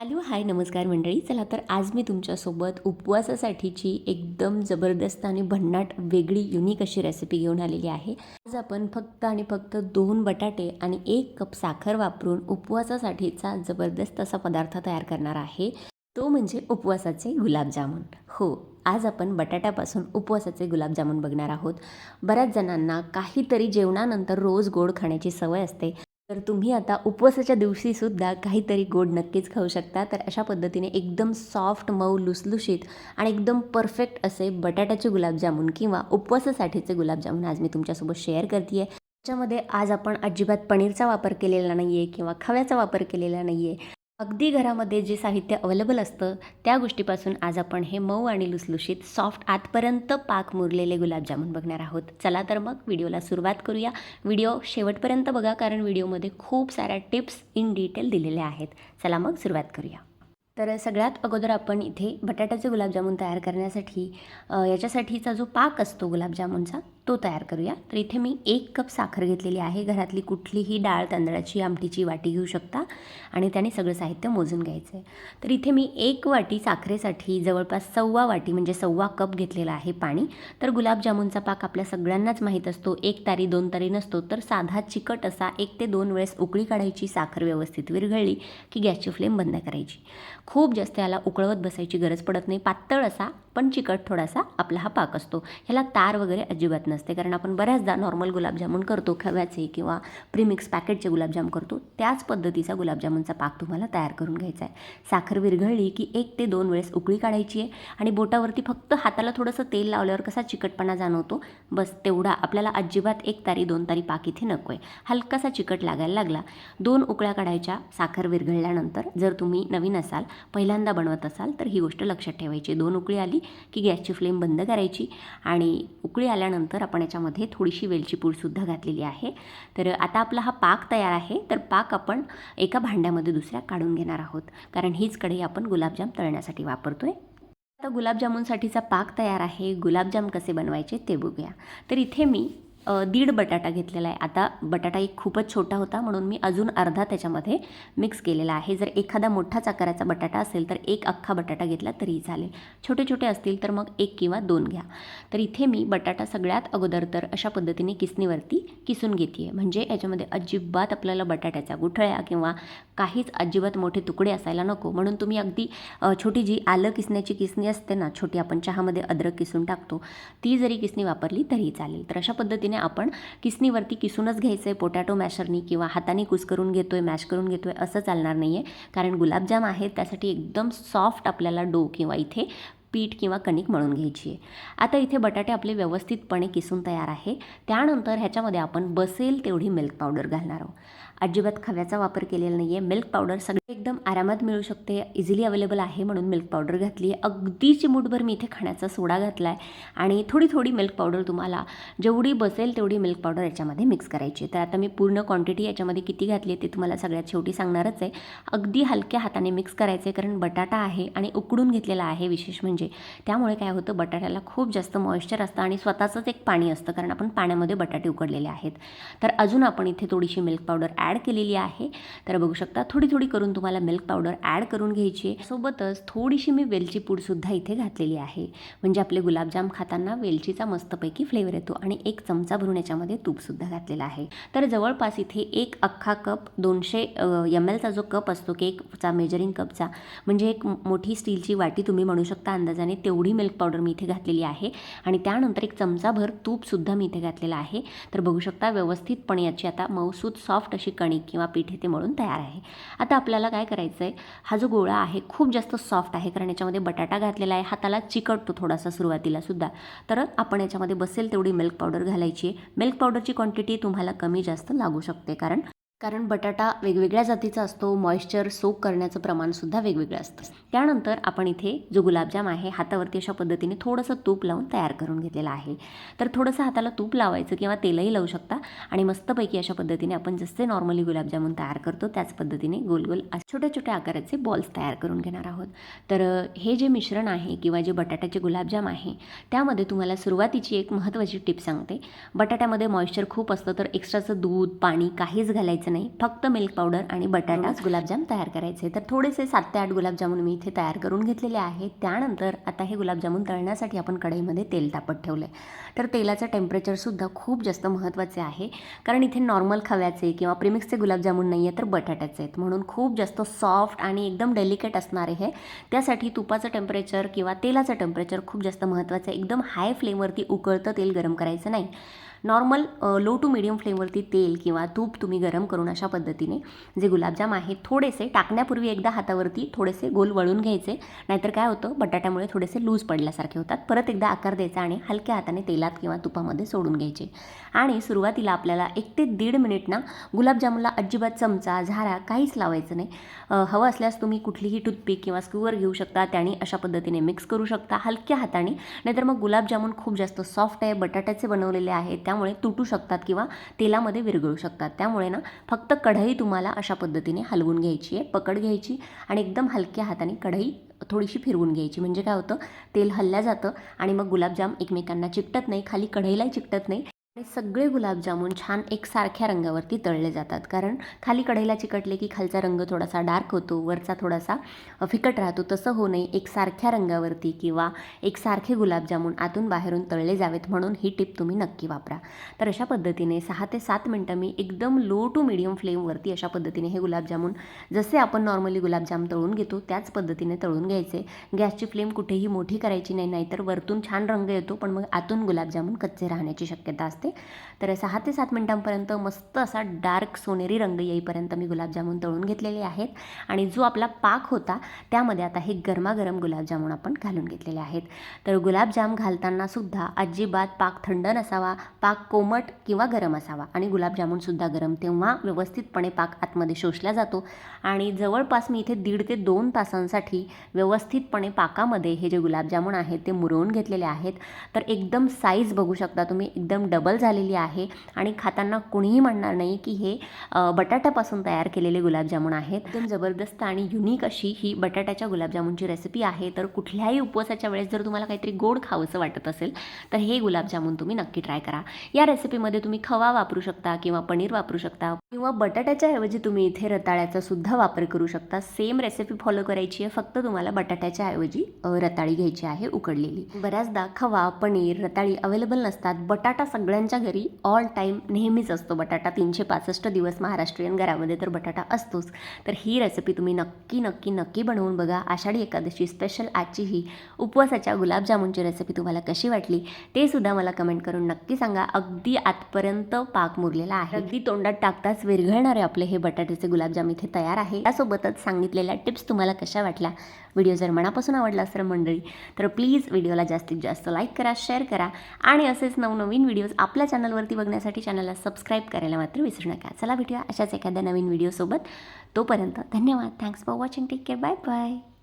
Hello hi नमस्कार मंडळी. चला तर आज मी तुमच्यासोबत उपवासासाठीची एकदम जबरदस्त आणि भन्नाट वेगळी युनिक अशी रेसिपी घेऊन आलेली आहे. आज आपण फक्त आणि फक्त दोन बटाटे आणि एक कप साखर वापरून उपवासासाठीचा जबरदस्त असा पदार्थ तयार करणार आहे. तो म्हणजे उपवासाचे गुलाबजामुन. हो आज आपण बटाट्यापासून उपवासाचे गुलाबजामुन बघणार आहोत. बऱ्याच जणांना काहीतरी जेवणानंतर रोज गोड खाण्याची सवय असते. तर तुम्ही आता उपवासाच्या दिवशीसुद्धा काहीतरी गोड नक्कीच खाऊ शकता. तर अशा पद्धतीने एकदम सॉफ्ट मऊ लुसलुशीत आणि एकदम परफेक्ट असे बटाट्याचे गुलाबजामुन किंवा उपवासासाठीचे गुलाबजामुन आज मी तुमच्यासोबत शेअर करते आहे त्याच्यामध्ये आज आपण अजिबात पनीरचा वापर केलेला नाही आहे किंवा खव्याचा वापर केलेला नाही आहे अगदी घरामध्ये जे साहित्य अवेलेबल असतं त्या गोष्टीपासून आज आपण हे मऊ आणि लुसलुशीत सॉफ्ट आतपर्यंत पाक मुरलेले गुलाबजामुन बघणार आहोत. चला तर मग व्हिडिओला सुरुवात करूया. व्हिडिओ शेवटपर्यंत बघा कारण व्हिडिओमध्ये खूप साऱ्या टिप्स इन डिटेल दिलेल्या आहेत. चला मग सुरुवात करूया. तर सगळ्यात अगोदर आपण इथे बटाट्याचे गुलाबजामुन तयार करण्यासाठी याच्यासाठीचा जो पाक असतो गुलाबजामुनचा तो तयार करूया. तर इथे मी एक कप साखर घेतलेली आहे. घरातली कुठलीही डाळ तांदळाची आमटीची वाटी घेऊ शकता. आणि त्याने सगळं साहित्य मोजून घ्यायचं आहे तर इथे मी एक वाटी साखरेसाठी जवळपास सव्वा वाटी म्हणजे सव्वा कप घेतलेला आहे पाणी. तर गुलाबजामुनचा पाक आपल्या सगळ्यांनाच माहीत असतो. एक तारी दोन तारी नसतो. तर साधा चिकट असा एक ते दोन वेळेस उकळी काढायची साखर व्यवस्थित विरघळली की गॅसची फ्लेम बंद करायची. खूप जास्त याला उकळवत बसायची गरज पडत नाही. पातळ असा पण चिकट थोडासा आपला हा पाक असतो. ह्याला तार वगैरे अजिबात नसते. कारण आपण बऱ्याचदा नॉर्मल गुलाबजामुन करतो खव्याचे किंवा प्रीमिक्स पॅकेटचे गुलाबजाम करतो. त्याच पद्धतीचा गुलाबजामुनचा पाक तुम्हाला तयार करून घ्यायचा आहे. साखर विरघळली की एक ते दोन वेळेस उकळी काढायची आहे आणि बोटावरती फक्त हाताला थोडंसं तेल लावल्यावर कसा चिकटपणा जाणवतो? बस तेवढा. आपल्याला अजिबात एक तारी दोन तारी पाक इथे नको आहे. हलकासा चिकट लागायला लागला. दोन उकळ्या काढायच्या साखर विरघळल्यानंतर जर तुम्ही नवीन असाल पहिल्यांदा बनवत असाल तर ही गोष्ट लक्षात ठेवायची. दोन उकळी आली की गॅसची फ्लेम बंद करायची आणि उकळी आल्यानंतर आपण याच्यामध्ये थोडीशी वेलची पूडसुद्धा घातलेली आहे. तर आता आपला हा पाक तयार आहे. तर पाक आपण एका भांड्यामध्ये दुसऱ्या काढून घेणार आहोत. कारण हीच कढई आपण गुलाबजाम तळण्यासाठी वापरतोय. आता गुलाबजामुनसाठीचा पाक तयार आहे. गुलाबजाम कसे बनवायचे ते बघूया. तर इथे मी दीड बटाटा घेतलेला आहे. आता बटाटा एक खूपच छोटा होता म्हणून मी अजून अर्धा त्याच्यामध्ये मिक्स केलेला आहे. जर एखादा मोठाच आकाराचा बटाटा असेल तर एक अख्खा बटाटा घेतला तरीही चालेल. छोटे छोटे असतील तर मग एक किंवा दोन घ्या. तर इथे मी बटाटा सगळ्यात अगोदर तर अशा पद्धतीने किसणीवरती किसून घेते आहे म्हणजे याच्यामध्ये अजिबात आपल्याला बटाट्याच्या गुठळ्या किंवा काहीच अजिबात मोठे तुकडे असायला नको. म्हणून तुम्ही अगदी छोटी जी आलं किसण्याची किसणी असते ना छोटी आपण चहामध्ये अद्रक किसून टाकतो ती जरी किसणी वापरली तरीही चालेल. तर अशा पद्धतीने आपण किसनीवरती किसूनच घ्यायचं आहे पोटॅटो मॅशरनी किंवा हाताने कुस करून घेतो आहे मॅश करून घेतो आहे असं चालणार नाही आहे कारण गुलाबजाम आहेत त्यासाठी एकदम सॉफ्ट आपल्याला डो किंवा इथे पीठ किंवा कणिक मळून घ्यायची आहे. आता इथे बटाटे आपले व्यवस्थितपणे किसून तयार आहे. त्यानंतर ह्याच्यामध्ये आपण बसेल तेवढी मिल्क पावडर घालणार आहोत. अजिबात खव्याचा वापर केलेला नाही आहे मिल्क पावडर सगळे एकदम आरामात मिळू शकते. इझिली अवेलेबल आहे म्हणून मिल्क पावडर घातली आहे अगदी चिमूटभर मी इथे खाण्याचा सोडा घातला आहे आणि थोडी थोडी मिल्क पावडर तुम्हाला जेवढी बसेल तेवढी मिल्क पावडर याच्यामध्ये मिक्स करायची आहे. तर आता मी पूर्ण क्वांटिटी याच्यामध्ये किती घातली आहे ते तुम्हाला सगळ्यात शेवटी सांगणारच आहे. अगदी हलक्या हाताने मिक्स करायचं आहे कारण बटाटा आहे आणि उकडून घेतलेला आहे विशेष म्हणजे त्यामुळे काय होतं बटाट्याला खूप जास्त मॉइश्चर असतं आणि स्वतःचंच एक पाणी असतं कारण आपण पाण्यामध्ये बटाटे उकडलेले आहेत. तर अजून आपण इथे थोडीशी मिल्क पावडर ॲड केलेली आहे. तर बघू शकता थोडी थोडी करून तुम्हाला मिल्क पावडर ॲड करून घ्यायची आहे. सोबतच थोडीशी मी वेलची पूडसुद्धा इथे घातलेली आहे. म्हणजे आपले गुलाबजाम खाताना वेलचीचा मस्तपैकी फ्लेवर येतो आणि एक चमचा भरून याच्यामध्ये तूपसुद्धा घातलेला आहे. तर जवळपास इथे एक अख्खा कप दोनशे एम एलचा जो कप असतो केकचा मेजरिंग कपचा म्हणजे एक मोठी स्टीलची वाटी तुम्ही म्हणू शकता अंदाजाने तेवढी मिल्क पावडर मी इथे घातलेली आहे. आणि त्यानंतर एक चमचाभर तूपसुद्धा मी इथे घातलेलं आहे. तर बघू शकता व्यवस्थितपणे याची आता मऊसूद सॉफ्ट अशी कणिक किंवा पीठ इथे मळून तयार आहे. आता आपल्याला काय करायचं आहे हा जो गोळा आहे खूप जास्त सॉफ्ट आहे. कारण याच्यामध्ये बटाटा घातलेला आहे. हाताला चिकटतो थोडासा सुरुवातीला सुद्धा. तर आपण याच्यामध्ये बसेल तेवढी मिल्क पावडर घालायची आहे. मिल्क पावडरची क्वांटिटी तुम्हाला कमी जास्त लागू शकते. कारण कारण बटाटा वेगवेगळ्या जातीचा असतो मॉइश्चर सोक करण्याचं प्रमाणसुद्धा वेगवेगळं असतं. त्यानंतर आपण इथे जो गुलाबजाम आहे हातावरती अशा पद्धतीने थोडंसं तूप लावून तयार करून घेतलेलं आहे. तर थोडंसं हाताला तूप लावायचं किंवा तेलही लावू शकता आणि मस्तपैकी अशा पद्धतीने आपण जसे नॉर्मली गुलाबजामुन तयार करतो त्याच पद्धतीने गोल गोल छोट्या छोट्या आकाराचे बॉल्स तयार करून घेणार आहोत. तर हे जे मिश्रण आहे किंवा जे बटाट्याचे गुलाबजाम आहे त्यामध्ये तुम्हाला सुरुवातीची एक महत्त्वाची टिप सांगते. बटाट्यामध्ये मॉइश्चर खूप असतं तर एक्स्ट्राचं दूध पाणी काहीच घालायचं करायचं नाही. फक्त मिल्क पावडर आणि बटाटा गुलाबजाम तयार करायचे. तर थोडेसे सात ते आठ गुलाबजामुन मी इथे तयार करून घेतलेले आहेत. त्यानंतर आता हे गुलाबजामुन तळण्यासाठी आपण कढईमध्ये तेल तापत ठेवलं आहे तर तेलाचं टेम्परेचरसुद्धा खूप जास्त महत्त्वाचे आहे. कारण इथे नॉर्मल खव्याचे किंवा प्रिमिक्सचे गुलाबजामुन नाही आहे तर बटाट्याचे आहेत. म्हणून खूप जास्त सॉफ्ट आणि एकदम डेलिकेट असणारे हे. त्यासाठी तुपाचं टेम्परेचर किंवा तेलाचं टेम्परेचर खूप जास्त महत्त्वाचं आहे. एकदम हाय फ्लेमवरती उकळतं तेल गरम करायचं नाही. नॉर्मल लो टू मिडियम फ्लेमवरती तेल किंवा तूप तुम्ही गरम करून अशा पद्धतीने जे गुलाबजाम आहेत थोडेसे टाकण्यापूर्वी एकदा हातावरती थोडेसे गोल वळून घ्यायचे. नाहीतर काय होतं बटाट्यामुळे थोडेसे लूज पडल्यासारखे होतात. परत एकदा आकार द्यायचा आणि हलक्या हाताने तेलात किंवा तुपामध्ये सोडून घ्यायचे. आणि सुरुवातीला आपल्याला एक ते दीड मिनिट ना गुलाबजामुनला अजिबात चमचा झारा काहीच लावायचं नाही. हवं असल्यास तुम्ही कुठलीही टूथपिक किंवा स्क्यूवर घेऊ शकता त्याने अशा पद्धतीने मिक्स करू शकता हलक्या हाताने. नाहीतर मग गुलाबजामुन खूप जास्त सॉफ्ट आहे बटाट्याचे बनवलेले आहेत त्यामुळे तुटू शकतात किंवा तेलामध्ये विरघळू शकतात. त्यामुळे ना फक्त कढई तुम्हाला अशा पद्धतीने हलवून घ्यायची आहे. पकड घ्यायची आणि एकदम हलक्या हाताने कढई थोडीशी फिरवून घ्यायची. म्हणजे काय होतं? तेल हल्ल्या जातं आणि मग गुलाबजाम एकमेकांना चिकटत नाही. खाली कढईलाही चिकटत नाही. आणि सगळे गुलाबजामुन छान एकसारख्या रंगावरती तळले जातात. कारण खाली कढईला चिकटले की खालचा रंग थोडासा डार्क होतो वरचा थोडासा फिकट राहतो. तसं होऊ नये एकसारख्या रंगावरती किंवा एकसारखे गुलाबजामुन आतून बाहेरून तळले जावेत म्हणून ही टिप तुम्ही नक्की वापरा. तर अशा पद्धतीने सहा ते सात मिनटं मी एकदम लो टू मिडियम फ्लेमवरती अशा पद्धतीने हे गुलाबजामुन जसे आपण नॉर्मली गुलाबजाम तळून घेतो त्याच पद्धतीने तळून घ्यायचे. गॅसची फ्लेम कुठेही मोठी करायची नाही नाहीतर वरतून छान रंग येतो पण मग आतून गुलाबजामुन कच्चे राहण्याची शक्यता असते. तर सहा ते सात मिनटांपर्यंत मस्त असा डार्क सोनेरी रंग येईपर्यंत मी गुलाबजामुन तळून घेतलेले आहेत. आणि जो आपला पाक होता त्यामध्ये आता हे गरमागरम गुलाबजामुन आपण घालून घेतलेले आहेत. तर गुलाबजाम घालताना सुद्धा अजिबात पाक थंड नसावा पाक कोमट किंवा गरम असावा. आणि गुलाबजामुनसुद्धा गरम तेव्हा व्यवस्थितपणे पाक आतमध्ये शोषला जातो. आणि जवळपास मी इथे दीड ते दोन तासांसाठी व्यवस्थितपणे पाकामध्ये हे जे गुलाबजामुन आहेत ते मुरवून घेतलेले आहेत. तर एकदम साईज बघू शकता तुम्ही एकदम डबल झालेली आहे आणि खाताना कुणीही म्हणणार नाही की हे बटाट्यापासून तयार केलेले गुलाबजामुन आहेत. एकदम जबरदस्त आणि युनिक अशी ही बटाट्याच्या गुलाबजामुनची रेसिपी आहे. तर कुठल्याही उपवासाच्या वेळेस जर तुम्हाला काहीतरी गोड खावंसं वाटत असेल तर हे गुलाबजामुन तुम्ही नक्की ट्राय करा. या रेसिपीमध्ये तुम्ही खवा वापरू शकता किंवा पनीर वापरू शकता किंवा बटाट्याच्या ऐवजी तुम्ही इथे रताळ्याचा सुद्धा वापर करू शकता. सेम रेसिपी फॉलो करायची आहे. फक्त तुम्हाला बटाट्याच्या ऐवजी रताळी घ्यायची आहे उकडलेली. बऱ्याचदा खवा पनीर रताळी अवेलेबल नसतात. बटाटा सगळ्यांच्या घरी ऑल टाईम नेहमीच असतो. बटाटा तीनशे पासष्ट दिवस महाराष्ट्रीयन घरामध्ये तर बटाटा असतोच. तर ही रेसिपी तुम्ही नक्की नक्की नक्की बनवून बघा. आषाढी एकादशी स्पेशल आजची ही उपवासाच्या गुलाबजामुनची रेसिपी तुम्हाला कशी वाटली ते सुद्धा मला कमेंट करून नक्की सांगा. अगदी आतपर्यंत पाक मुरलेला आहे. अगदी तोंडात टाकताच विरघळणारे आपले हे बटाट्याचे गुलाबजाम इथे तयार आहे. त्यासोबतच सांगितलेल्या टिप्स तुम्हाला कशा वाटल्या व्हिडिओ जर मनापासून आवडला असेल मंडळी तर प्लीज व्हिडिओला जास्तीत जास्त लाईक करा शेअर करा आणि असेच नवनवीन व्हिडिओज आपल्या चॅनलवरती बघण्यासाठी चॅनलला सबस्क्राईब करायला मात्र विसरू नका. चला भेटूया अशाच एखाद्या नवीन व्हिडिओसोबत. तोपर्यंत धन्यवाद. Thanks for watching take care bye bye